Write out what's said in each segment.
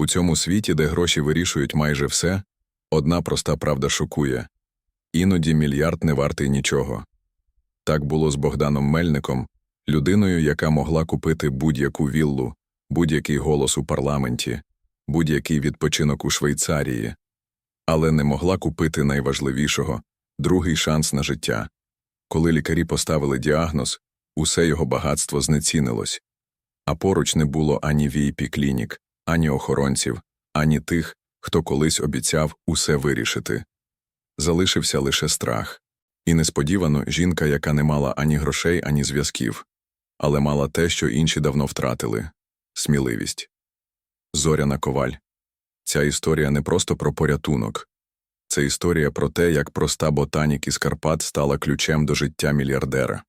У цьому світі, де гроші вирішують майже все, одна проста правда шокує іноді мільярд не вартий нічого. Так було з Богданом Мельником, людиною, яка могла купити будь-яку віллу, будь-який голос у парламенті, будь-який відпочинок у Швейцарії, але не могла купити найважливішого другий шанс на життя. Коли лікарі поставили діагноз, усе його багатство знецінилось, а поруч не було ані vip клінік, ані охоронців, ані тих, хто колись обіцяв усе вирішити. Залишився лише страх. І несподівано жінка, яка не мала ані грошей, ані зв'язків, але мала те, що інші давно втратили сміливість. Зоряна Коваль. Ця історія не просто про порятунок. Це історія про те, як проста ботанік із Карпат стала ключем до життя мільярдера,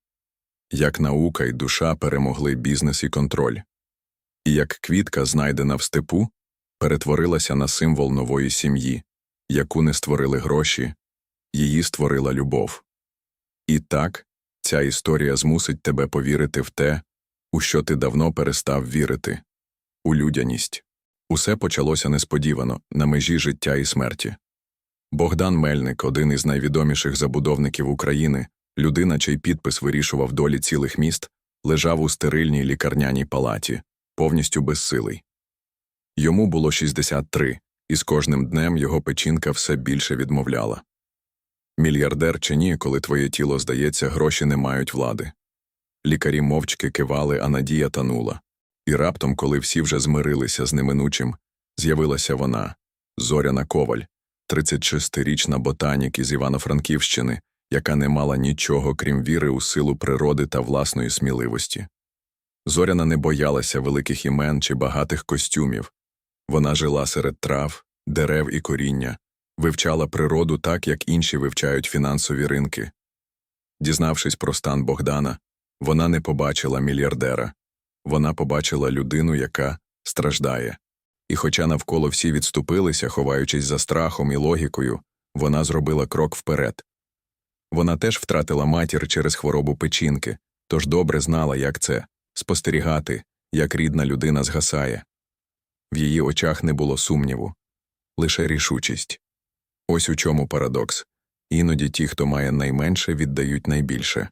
як наука і душа перемогли бізнес і контроль, і як квітка, знайдена в степу, перетворилася на символ нової сім'ї, яку не створили гроші, її створила любов. І так, ця історія змусить тебе повірити в те, у що ти давно перестав вірити у людяність. Усе почалося несподівано, на межі життя і смерті. Богдан Мельник, один із найвідоміших забудовників України, людина, чий підпис вирішував долі цілих міст, лежав у стерильній лікарняній палаті, повністю безсилий. Йому було 63, і з кожним днем його печінка все більше відмовляла. Мільярдер чи ні, коли твоє тіло здається, гроші не мають влади. Лікарі мовчки кивали, а надія танула. І раптом, коли всі вже змирилися з неминучим, з'явилася вона, Зоряна Коваль, 36-річна ботанік із Івано-Франківщини, яка не мала нічого, крім віри у силу природи та власної сміливості. Зоряна не боялася великих імен чи багатих костюмів. Вона жила серед трав, дерев і коріння, вивчала природу так, як інші вивчають фінансові ринки. Дізнавшись про стан Богдана, вона не побачила мільярдера. Вона побачила людину, яка страждає. І хоча навколо всі відступилися, ховаючись за страхом і логікою, вона зробила крок вперед. Вона теж втратила матір через хворобу печінки, тож добре знала, як це спостерігати, як рідна людина згасає. В її очах не було сумніву, лише рішучість. Ось у чому парадокс іноді ті, хто має найменше, віддають найбільше.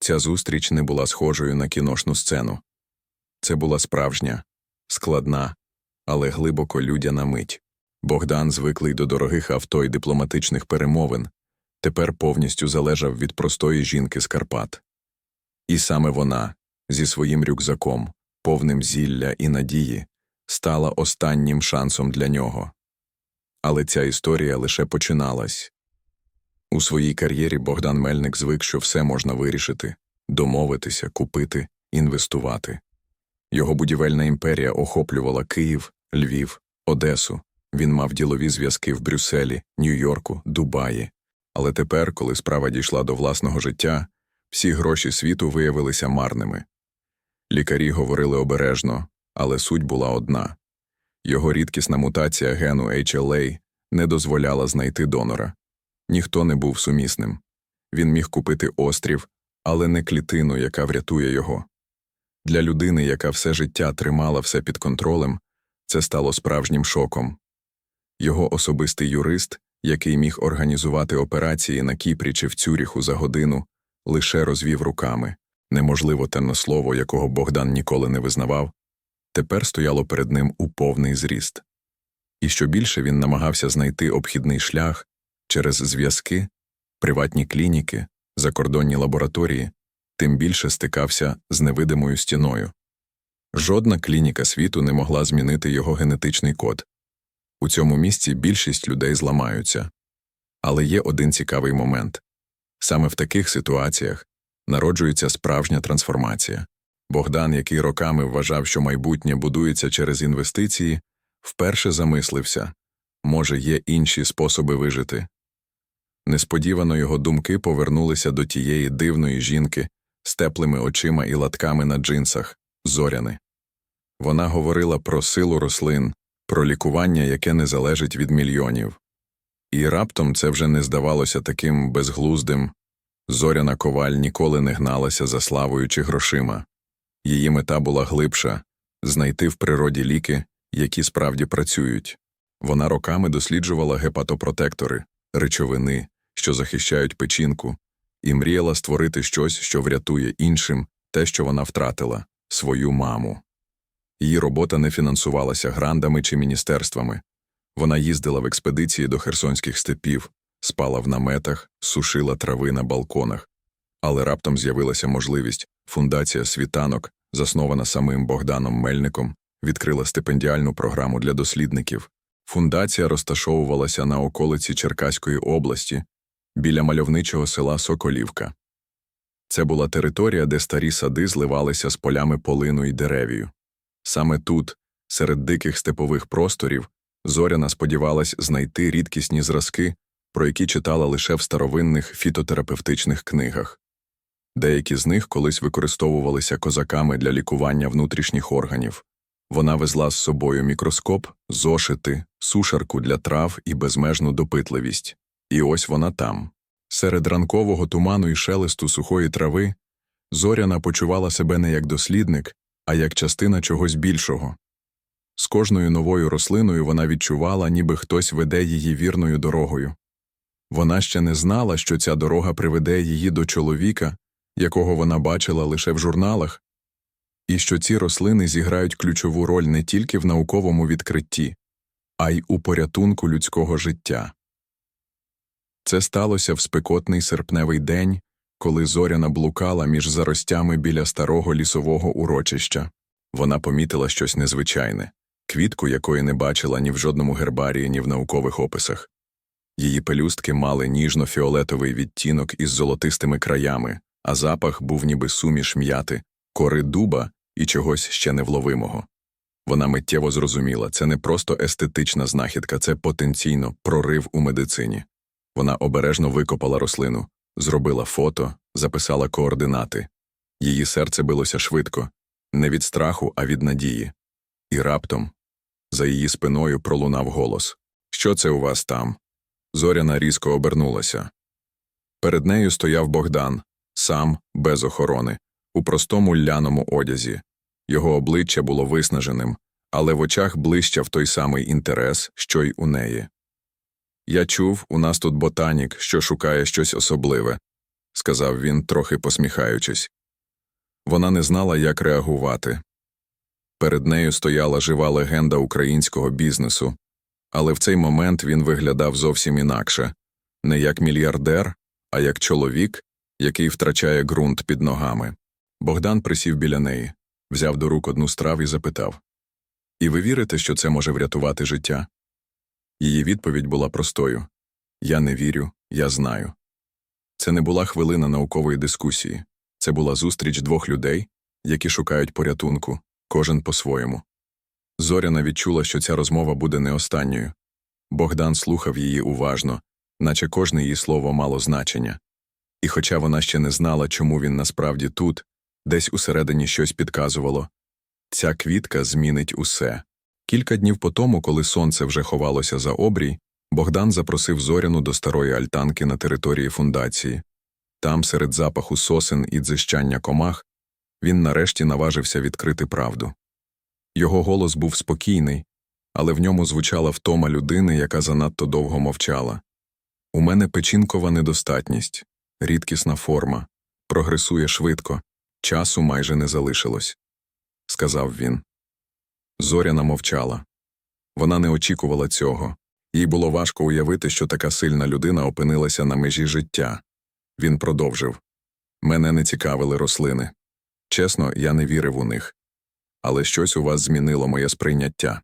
Ця зустріч не була схожою на кіношну сцену. Це була справжня, складна, але глибоко людяна мить. Богдан, звиклий до дорогих авто і дипломатичних перемовин, тепер повністю залежав від простої жінки з Карпат. І саме вона, зі своїм рюкзаком, повним зілля і надії, стала останнім шансом для нього. Але ця історія лише починалась. У своїй кар'єрі Богдан Мельник звик, що все можна вирішити, домовитися, купити, інвестувати. Його будівельна імперія охоплювала Київ, Львів, Одесу. Він мав ділові зв'язки в Брюсселі, Нью-Йорку, Дубаї. Але тепер, коли справа дійшла до власного життя, всі гроші світу виявилися марними. Лікарі говорили обережно, але суть була одна його рідкісна мутація гену HLA не дозволяла знайти донора. Ніхто не був сумісним. Він міг купити острів, але не клітину, яка врятує його. Для людини, яка все життя тримала все під контролем, це стало справжнім шоком. Його особистий юрист, який міг організувати операції на Кіпрі чи в Цюріху за годину, лише розвів руками неможливо темне слово, якого Богдан ніколи не визнавав, тепер стояло перед ним у повний зріст. І що більше він намагався знайти обхідний шлях через зв'язки, приватні клініки, закордонні лабораторії, тим більше стикався з невидимою стіною. Жодна клініка світу не могла змінити його генетичний код. У цьому місці більшість людей зламаються. Але є один цікавий момент саме в таких ситуаціях народжується справжня трансформація. Богдан, який роками вважав, що майбутнє будується через інвестиції, вперше замислився може, є інші способи вижити. Несподівано його думки повернулися до тієї дивної жінки з теплими очима і латками на джинсах зоряни. Вона говорила про силу рослин, про лікування, яке не залежить від мільйонів. І раптом це вже не здавалося таким безглуздим. Зоряна коваль ніколи не гналася за славою чи грошима. Її мета була глибша знайти в природі ліки, які справді працюють. Вона роками досліджувала гепатопротектори, речовини, що захищають печінку, і мріяла створити щось, що врятує іншим те, що вона втратила свою маму. Її робота не фінансувалася грандами чи міністерствами. Вона їздила в експедиції до херсонських степів, спала в наметах, сушила трави на балконах. Але раптом з'явилася можливість фундація світанок, заснована самим Богданом Мельником, відкрила стипендіальну програму для дослідників. Фундація розташовувалася на околиці Черкаської області, біля мальовничого села Соколівка. Це була територія, де старі сади зливалися з полями полину і деревію. Саме тут, серед диких степових просторів, Зоряна сподівалась знайти рідкісні зразки, про які читала лише в старовинних фітотерапевтичних книгах. Деякі з них колись використовувалися козаками для лікування внутрішніх органів. Вона везла з собою мікроскоп, зошити, сушарку для трав і безмежну допитливість. І ось вона там. Серед ранкового туману і шелесту сухої трави Зоряна почувала себе не як дослідник, а як частина чогось більшого. З кожною новою рослиною вона відчувала, ніби хтось веде її вірною дорогою. Вона ще не знала, що ця дорога приведе її до чоловіка, якого вона бачила лише в журналах, і що ці рослини зіграють ключову роль не тільки в науковому відкритті, а й у порятунку людського життя. Це сталося в спекотний серпневий день, коли зоряна блукала між заростями біля старого лісового урочища. Вона помітила щось незвичайне квітку, якої не бачила ні в жодному гербарії, ні в наукових описах. Її пелюстки мали ніжно-фіолетовий відтінок із золотистими краями, а запах був ніби суміш м'яти, кори дуба і чогось ще невловимого. Вона миттєво зрозуміла це не просто естетична знахідка, це потенційно прорив у медицині. Вона обережно викопала рослину, зробила фото, записала координати. Її серце билося швидко, не від страху, а від надії. І раптом за її спиною пролунав голос Що це у вас там? Зоряна різко обернулася. Перед нею стояв Богдан, сам, без охорони, у простому ляному одязі. Його обличчя було виснаженим, але в очах блищав той самий інтерес, що й у неї. Я чув, у нас тут ботанік, що шукає щось особливе, сказав він, трохи посміхаючись. Вона не знала, як реагувати. Перед нею стояла жива легенда українського бізнесу, але в цей момент він виглядав зовсім інакше не як мільярдер, а як чоловік, який втрачає ґрунт під ногами. Богдан присів біля неї, взяв до рук одну страв і запитав І ви вірите, що це може врятувати життя? Її відповідь була простою Я не вірю, я знаю. Це не була хвилина наукової дискусії, це була зустріч двох людей, які шукають порятунку, кожен по-своєму. Зоряна відчула, що ця розмова буде не останньою. Богдан слухав її уважно, наче кожне її слово мало значення. І хоча вона ще не знала, чому він насправді тут, десь усередині щось підказувало ця квітка змінить усе. Кілька днів по тому, коли сонце вже ховалося за обрій, Богдан запросив зоряну до старої альтанки на території фундації. Там, серед запаху сосен і дзищання комах, він нарешті наважився відкрити правду. Його голос був спокійний, але в ньому звучала втома людини, яка занадто довго мовчала. У мене печінкова недостатність, рідкісна форма, прогресує швидко, часу майже не залишилось, сказав він. Зоряна мовчала. Вона не очікувала цього. Їй було важко уявити, що така сильна людина опинилася на межі життя. Він продовжив Мене не цікавили рослини. Чесно, я не вірив у них. Але щось у вас змінило моє сприйняття.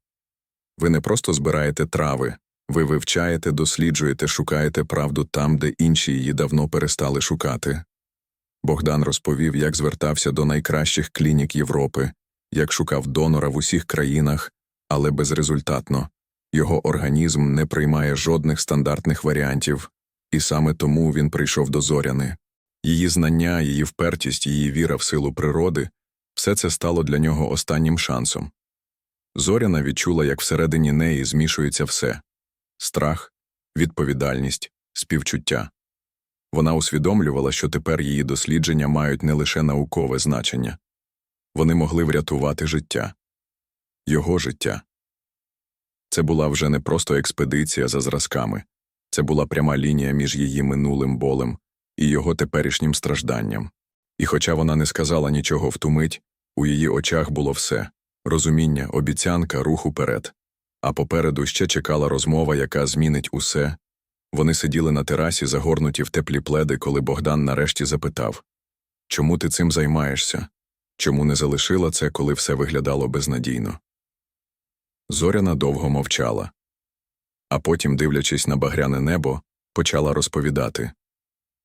Ви не просто збираєте трави, ви вивчаєте, досліджуєте, шукаєте правду там, де інші її давно перестали шукати. Богдан розповів, як звертався до найкращих клінік Європи, як шукав донора в усіх країнах, але безрезультатно. Його організм не приймає жодних стандартних варіантів, і саме тому він прийшов до зоряни. Її знання, її впертість, її віра в силу природи все це стало для нього останнім шансом. Зоряна відчула, як всередині неї змішується все страх, відповідальність, співчуття. Вона усвідомлювала, що тепер її дослідження мають не лише наукове значення вони могли врятувати життя, його життя, Це була вже не просто експедиція за зразками, це була пряма лінія між її минулим болем і його теперішнім стражданням. І хоча вона не сказала нічого в ту мить, у її очах було все розуміння, обіцянка, рух уперед. А попереду ще чекала розмова, яка змінить усе. Вони сиділи на терасі, загорнуті в теплі пледи, коли Богдан нарешті запитав Чому ти цим займаєшся? Чому не залишила це, коли все виглядало безнадійно? Зоряна довго мовчала. А потім, дивлячись на багряне небо, почала розповідати.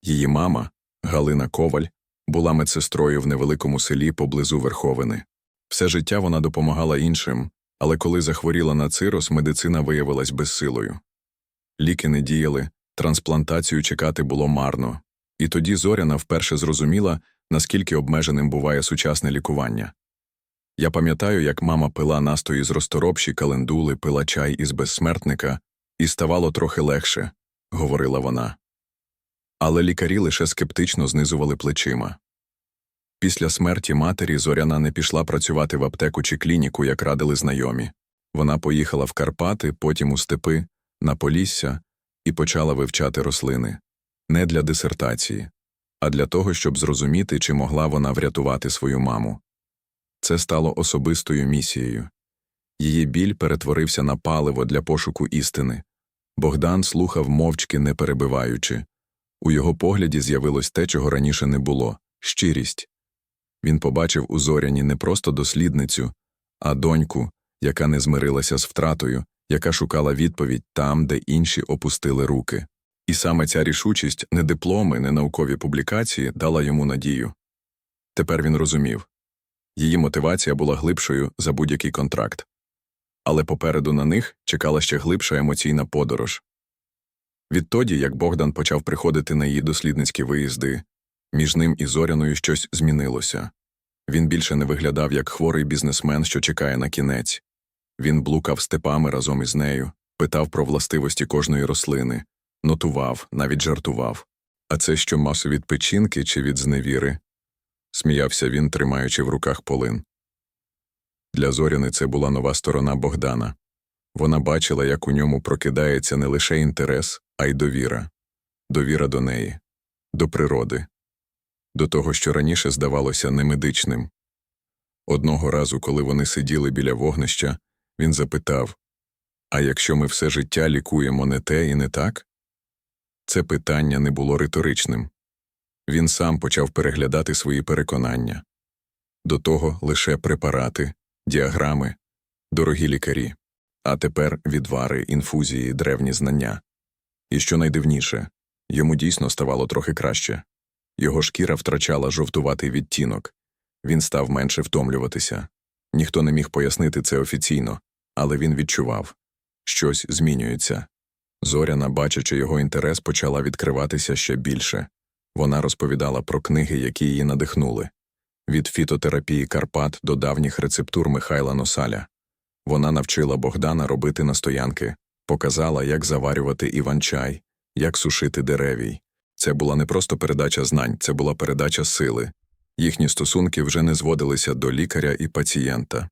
Її мама, Галина Коваль, була медсестрою в невеликому селі поблизу Верховини. Все життя вона допомагала іншим, але коли захворіла на цирос, медицина виявилась безсилою. Ліки не діяли, трансплантацію чекати було марно. І тоді Зоряна вперше зрозуміла, наскільки обмеженим буває сучасне лікування. Я пам'ятаю, як мама пила настої з розторопші календули, пила чай із безсмертника, і ставало трохи легше, говорила вона. Але лікарі лише скептично знизували плечима. Після смерті матері Зоряна не пішла працювати в аптеку чи клініку, як радили знайомі. Вона поїхала в Карпати, потім у степи, на Полісся і почала вивчати рослини не для дисертації, а для того, щоб зрозуміти, чи могла вона врятувати свою маму. Це стало особистою місією. Її біль перетворився на паливо для пошуку істини. Богдан слухав мовчки, не перебиваючи. У його погляді з'явилось те, чого раніше не було щирість. Він побачив у зоряні не просто дослідницю, а доньку, яка не змирилася з втратою, яка шукала відповідь там, де інші опустили руки. І саме ця рішучість, не дипломи, не наукові публікації дала йому надію. Тепер він розумів її мотивація була глибшою за будь-який контракт. Але попереду на них чекала ще глибша емоційна подорож. Відтоді, як Богдан почав приходити на її дослідницькі виїзди, між ним і Зоряною щось змінилося. Він більше не виглядав як хворий бізнесмен, що чекає на кінець. Він блукав степами разом із нею, питав про властивості кожної рослини, нотував, навіть жартував. А це що масу від печінки чи від зневіри? сміявся він, тримаючи в руках полин. Для Зоряни це була нова сторона Богдана. Вона бачила, як у ньому прокидається не лише інтерес, а й довіра, довіра до неї, до природи, до того, що раніше здавалося немедичним. Одного разу, коли вони сиділи біля вогнища, він запитав А якщо ми все життя лікуємо не те і не так? Це питання не було риторичним. Він сам почав переглядати свої переконання до того лише препарати, діаграми, дорогі лікарі, а тепер відвари, інфузії, древні знання. І що найдивніше, йому дійсно ставало трохи краще. Його шкіра втрачала жовтуватий відтінок, він став менше втомлюватися. Ніхто не міг пояснити це офіційно, але він відчував щось змінюється. Зоряна, бачачи його інтерес, почала відкриватися ще більше. Вона розповідала про книги, які її надихнули від фітотерапії Карпат до давніх рецептур Михайла Носаля. Вона навчила Богдана робити настоянки, показала, як заварювати іван-чай, як сушити деревій. Це була не просто передача знань, це була передача сили. Їхні стосунки вже не зводилися до лікаря і пацієнта.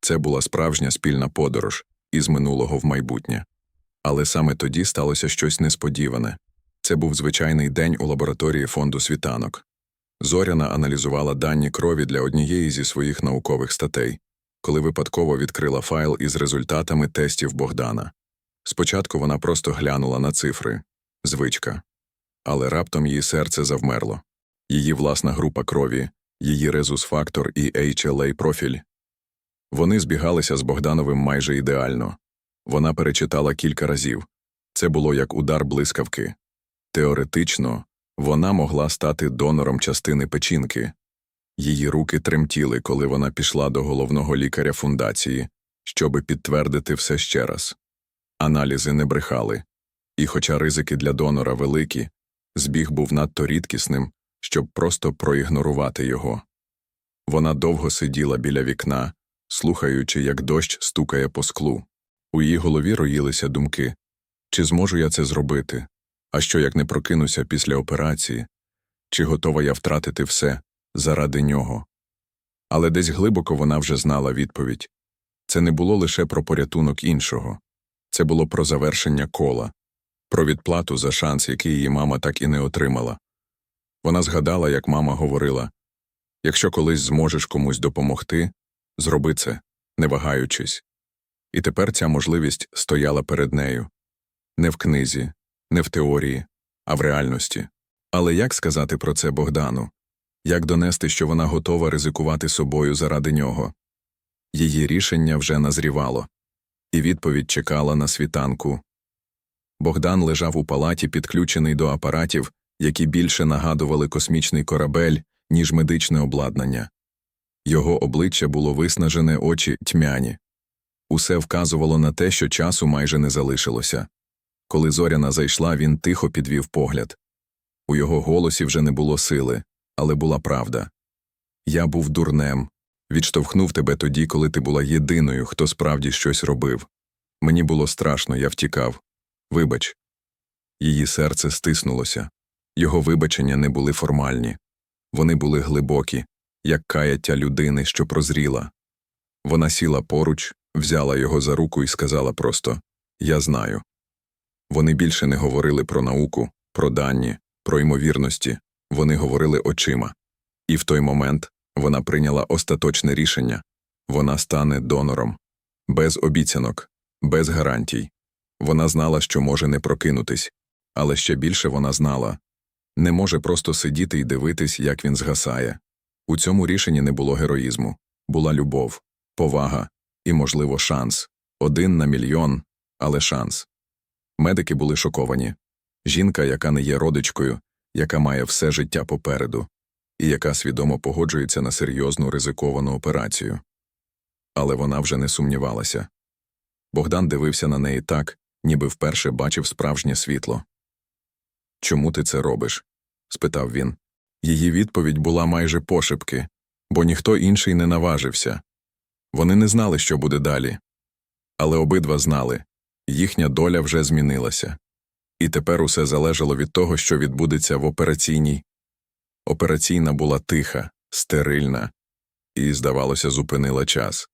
Це була справжня спільна подорож із минулого в майбутнє. Але саме тоді сталося щось несподіване. Це був звичайний день у лабораторії фонду світанок. Зоряна аналізувала дані крові для однієї зі своїх наукових статей, коли випадково відкрила файл із результатами тестів Богдана. Спочатку вона просто глянула на цифри звичка. Але раптом її серце завмерло. Її власна група крові, її резус-фактор і HLA профіль. Вони збігалися з Богдановим майже ідеально. Вона перечитала кілька разів. Це було як удар блискавки. Теоретично, вона могла стати донором частини печінки. Її руки тремтіли, коли вона пішла до головного лікаря фундації, щоби підтвердити все ще раз. Аналізи не брехали. І, хоча ризики для донора великі, збіг був надто рідкісним, щоб просто проігнорувати його. Вона довго сиділа біля вікна, слухаючи, як дощ стукає по склу. У її голові роїлися думки чи зможу я це зробити? А що як не прокинуся після операції? Чи готова я втратити все заради нього? Але десь глибоко вона вже знала відповідь Це не було лише про порятунок іншого, це було про завершення кола, про відплату за шанс, який її мама так і не отримала. Вона згадала, як мама говорила якщо колись зможеш комусь допомогти, зроби це, не вагаючись. І тепер ця можливість стояла перед нею не в книзі, не в теорії, а в реальності. Але як сказати про це Богдану? Як донести, що вона готова ризикувати собою заради нього? Її рішення вже назрівало, і відповідь чекала на світанку. Богдан лежав у палаті, підключений до апаратів, які більше нагадували космічний корабель, ніж медичне обладнання. Його обличчя було виснажене, очі тьмяні. Усе вказувало на те, що часу майже не залишилося. Коли зоряна зайшла, він тихо підвів погляд. У його голосі вже не було сили, але була правда. Я був дурнем, відштовхнув тебе тоді, коли ти була єдиною, хто справді щось робив. Мені було страшно, я втікав. Вибач. Її серце стиснулося. Його вибачення не були формальні. Вони були глибокі, як каяття людини, що прозріла. Вона сіла поруч, взяла його за руку і сказала просто Я знаю. Вони більше не говорили про науку, про дані, про ймовірності, вони говорили очима. І в той момент вона прийняла остаточне рішення вона стане донором. Без обіцянок, без гарантій. Вона знала, що може не прокинутись, але ще більше вона знала не може просто сидіти і дивитись, як він згасає. У цьому рішенні не було героїзму, була любов, повага і, можливо, шанс один на мільйон, але шанс. Медики були шоковані жінка, яка не є родичкою, яка має все життя попереду, і яка свідомо погоджується на серйозну ризиковану операцію. Але вона вже не сумнівалася. Богдан дивився на неї так, ніби вперше бачив справжнє світло. Чому ти це робиш? спитав він. Її відповідь була майже пошепки, бо ніхто інший не наважився. Вони не знали, що буде далі. Але обидва знали їхня доля вже змінилася. І тепер усе залежало від того, що відбудеться в операційній. Операційна була тиха, стерильна і, здавалося, зупинила час.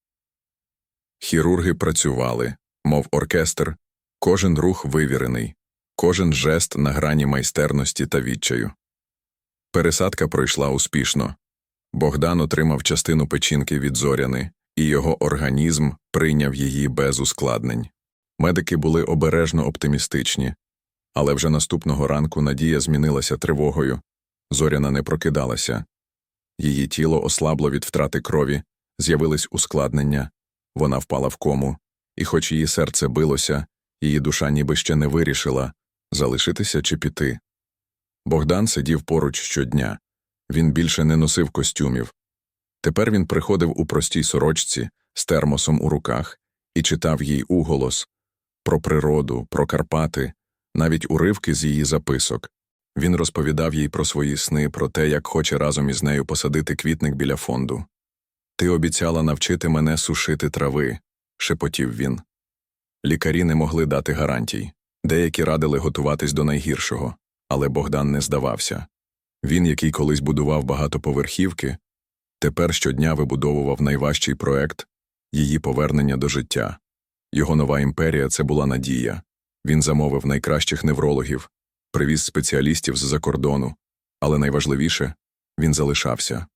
Хірурги працювали, мов оркестр, кожен рух вивірений, кожен жест на грані майстерності та відчаю. Пересадка пройшла успішно. Богдан отримав частину печінки від зоряни, і його організм прийняв її без ускладнень. Медики були обережно оптимістичні, але вже наступного ранку надія змінилася тривогою. Зоряна не прокидалася. Її тіло ослабло від втрати крові, з'явились ускладнення, вона впала в кому, і, хоч її серце билося, її душа ніби ще не вирішила залишитися чи піти. Богдан сидів поруч щодня. Він більше не носив костюмів. Тепер він приходив у простій сорочці з термосом у руках і читав їй уголос про природу, про Карпати, навіть уривки з її записок. Він розповідав їй про свої сни, про те, як хоче разом із нею посадити квітник біля фонду. Ти обіцяла навчити мене сушити трави, шепотів він. Лікарі не могли дати гарантій. Деякі радили готуватись до найгіршого, але Богдан не здавався. Він, який колись будував багатоповерхівки, тепер щодня вибудовував найважчий проект її повернення до життя. Його нова імперія це була надія. Він замовив найкращих неврологів, привіз спеціалістів з-за кордону, але найважливіше він залишався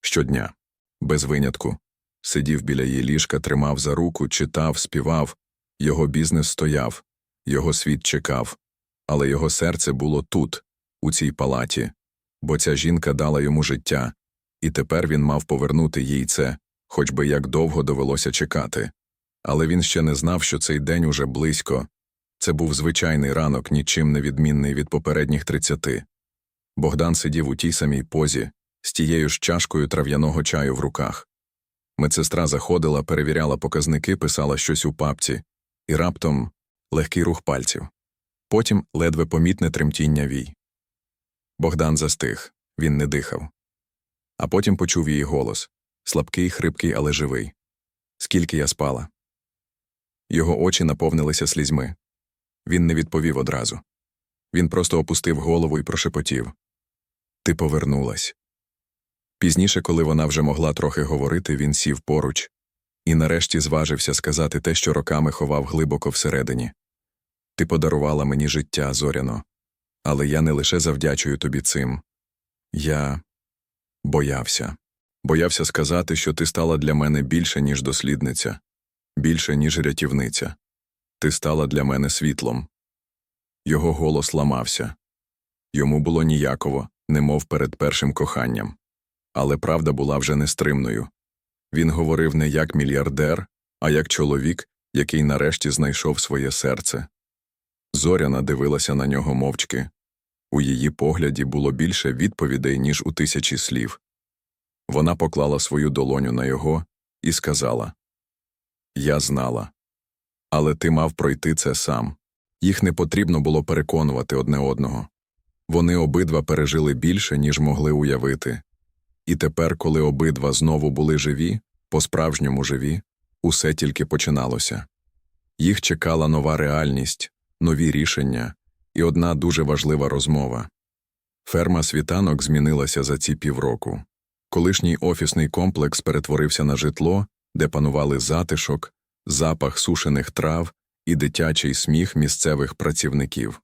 щодня, без винятку, сидів біля її ліжка, тримав за руку, читав, співав, його бізнес стояв, його світ чекав, але його серце було тут, у цій палаті, бо ця жінка дала йому життя, і тепер він мав повернути їй це, хоч би як довго довелося чекати. Але він ще не знав, що цей день уже близько. Це був звичайний ранок, нічим не відмінний від попередніх тридцяти. Богдан сидів у тій самій позі, з тією ж чашкою трав'яного чаю в руках. Медсестра заходила, перевіряла показники, писала щось у папці, і раптом легкий рух пальців. Потім ледве помітне тремтіння вій. Богдан застиг, він не дихав. А потім почув її голос слабкий, хрипкий, але живий. Скільки я спала. Його очі наповнилися слізьми. Він не відповів одразу. Він просто опустив голову і прошепотів Ти повернулась. Пізніше, коли вона вже могла трохи говорити, він сів поруч. і нарешті зважився сказати те, що роками ховав глибоко всередині. Ти подарувала мені життя, зоряно, але я не лише завдячую тобі цим. Я боявся. Боявся сказати, що ти стала для мене більше, ніж дослідниця, більше, ніж рятівниця. Ти стала для мене світлом. Його голос ламався. Йому було ніяково, немов перед першим коханням. Але правда була вже нестримною. Він говорив не як мільярдер, а як чоловік, який нарешті знайшов своє серце. Зоряна дивилася на нього мовчки. У її погляді було більше відповідей, ніж у тисячі слів. Вона поклала свою долоню на його і сказала Я знала. Але ти мав пройти це сам. Їх не потрібно було переконувати одне одного. Вони обидва пережили більше, ніж могли уявити. І тепер, коли обидва знову були живі, по-справжньому живі, усе тільки починалося. Їх чекала нова реальність, нові рішення і одна дуже важлива розмова. Ферма світанок змінилася за ці півроку. Колишній офісний комплекс перетворився на житло, де панували затишок, запах сушених трав і дитячий сміх місцевих працівників.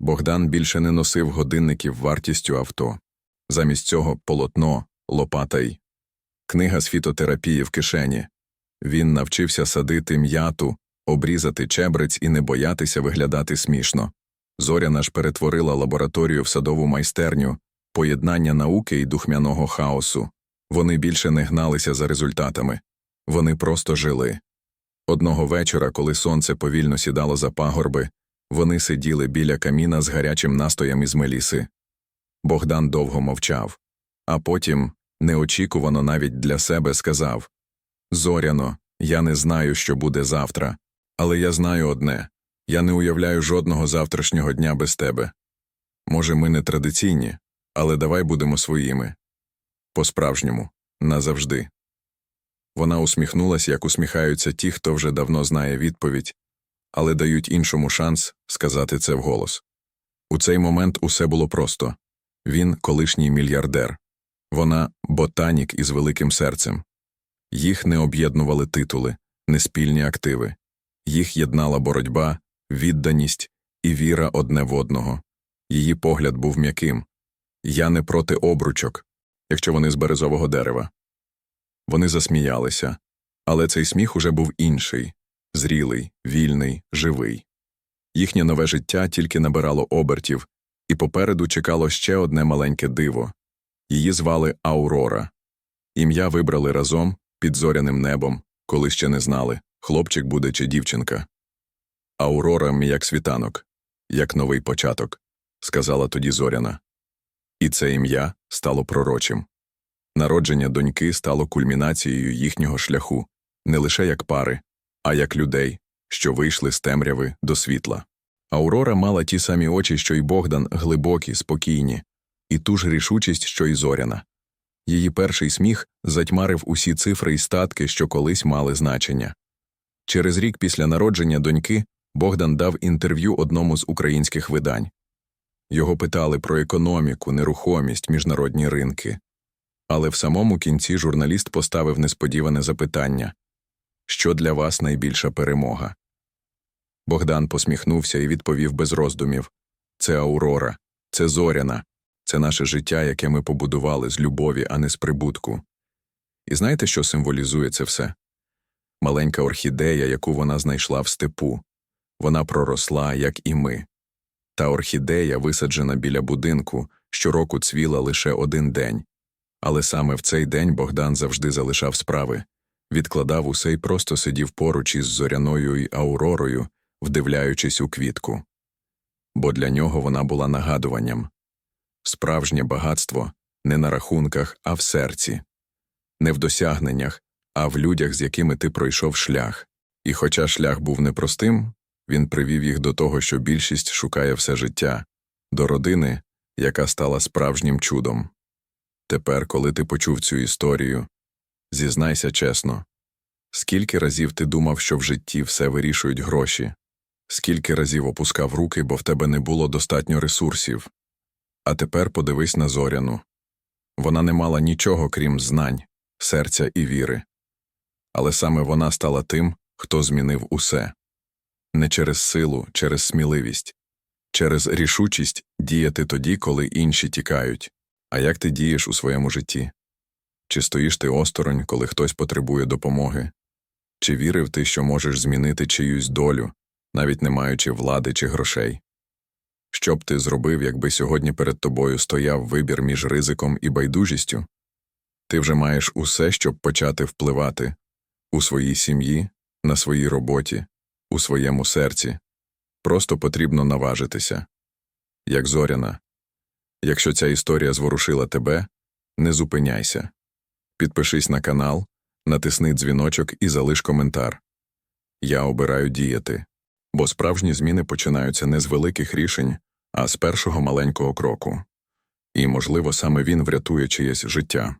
Богдан більше не носив годинників вартістю авто. Замість цього полотно, лопата й книга з фітотерапії в кишені. Він навчився садити м'яту, обрізати чебрець і не боятися виглядати смішно. Зоряна ж перетворила лабораторію в садову майстерню, поєднання науки і духмяного хаосу. Вони більше не гналися за результатами. Вони просто жили. Одного вечора, коли сонце повільно сідало за пагорби, вони сиділи біля каміна з гарячим настоєм із меліси. Богдан довго мовчав, а потім, неочікувано навіть для себе, сказав Зоряно, я не знаю, що буде завтра, але я знаю одне я не уявляю жодного завтрашнього дня без тебе. Може, ми не традиційні, але давай будемо своїми. По-справжньому, назавжди. Вона усміхнулась, як усміхаються ті, хто вже давно знає відповідь, але дають іншому шанс сказати це вголос. У цей момент усе було просто він колишній мільярдер, вона ботанік із великим серцем. Їх не об'єднували титули, не спільні активи, їх єднала боротьба, відданість і віра одне в одного. Її погляд був м'яким Я не проти обручок, якщо вони з березового дерева. Вони засміялися, але цей сміх уже був інший зрілий, вільний, живий. Їхнє нове життя тільки набирало обертів, і попереду чекало ще одне маленьке диво її звали Аурора. Ім'я вибрали разом під зоряним небом, коли ще не знали, хлопчик буде чи дівчинка. Аурора як світанок, як новий початок, сказала тоді зоряна. І це ім'я стало пророчим. Народження доньки стало кульмінацією їхнього шляху не лише як пари, а як людей, що вийшли з темряви до світла. Аурора мала ті самі очі, що й Богдан, глибокі, спокійні, і ту ж рішучість, що й зоряна. Її перший сміх затьмарив усі цифри і статки, що колись мали значення. Через рік після народження доньки Богдан дав інтерв'ю одному з українських видань. Його питали про економіку, нерухомість, міжнародні ринки. Але в самому кінці журналіст поставив несподіване запитання що для вас найбільша перемога? Богдан посміхнувся і відповів без роздумів це Аурора, це зоряна, це наше життя, яке ми побудували з любові, а не з прибутку. І знаєте, що символізує це все? Маленька орхідея, яку вона знайшла в степу. Вона проросла, як і ми. Та орхідея, висаджена біля будинку, щороку цвіла лише один день. Але саме в цей день Богдан завжди залишав справи, відкладав усе й просто сидів поруч із зоряною й ауророю, вдивляючись у квітку. Бо для нього вона була нагадуванням справжнє багатство не на рахунках, а в серці, не в досягненнях, а в людях, з якими ти пройшов шлях. І хоча шлях був непростим, він привів їх до того, що більшість шукає все життя, до родини, яка стала справжнім чудом. Тепер, коли ти почув цю історію, зізнайся чесно, скільки разів ти думав, що в житті все вирішують гроші, скільки разів опускав руки, бо в тебе не було достатньо ресурсів. А тепер подивись на зоряну вона не мала нічого крім знань, серця і віри. але саме вона стала тим, хто змінив усе. Не через силу, через сміливість, через рішучість діяти тоді, коли інші тікають. А як ти дієш у своєму житті? Чи стоїш ти осторонь, коли хтось потребує допомоги? Чи вірив ти, що можеш змінити чиюсь долю, навіть не маючи влади чи грошей? Що б ти зробив, якби сьогодні перед тобою стояв вибір між ризиком і байдужістю? Ти вже маєш усе, щоб почати впливати у своїй сім'ї, на своїй роботі, у своєму серці. Просто потрібно наважитися. Як зоряна. Якщо ця історія зворушила тебе, не зупиняйся. Підпишись на канал, натисни дзвіночок і залиш коментар. Я обираю діяти, бо справжні зміни починаються не з великих рішень, а з першого маленького кроку. І, можливо, саме він врятує чиєсь життя.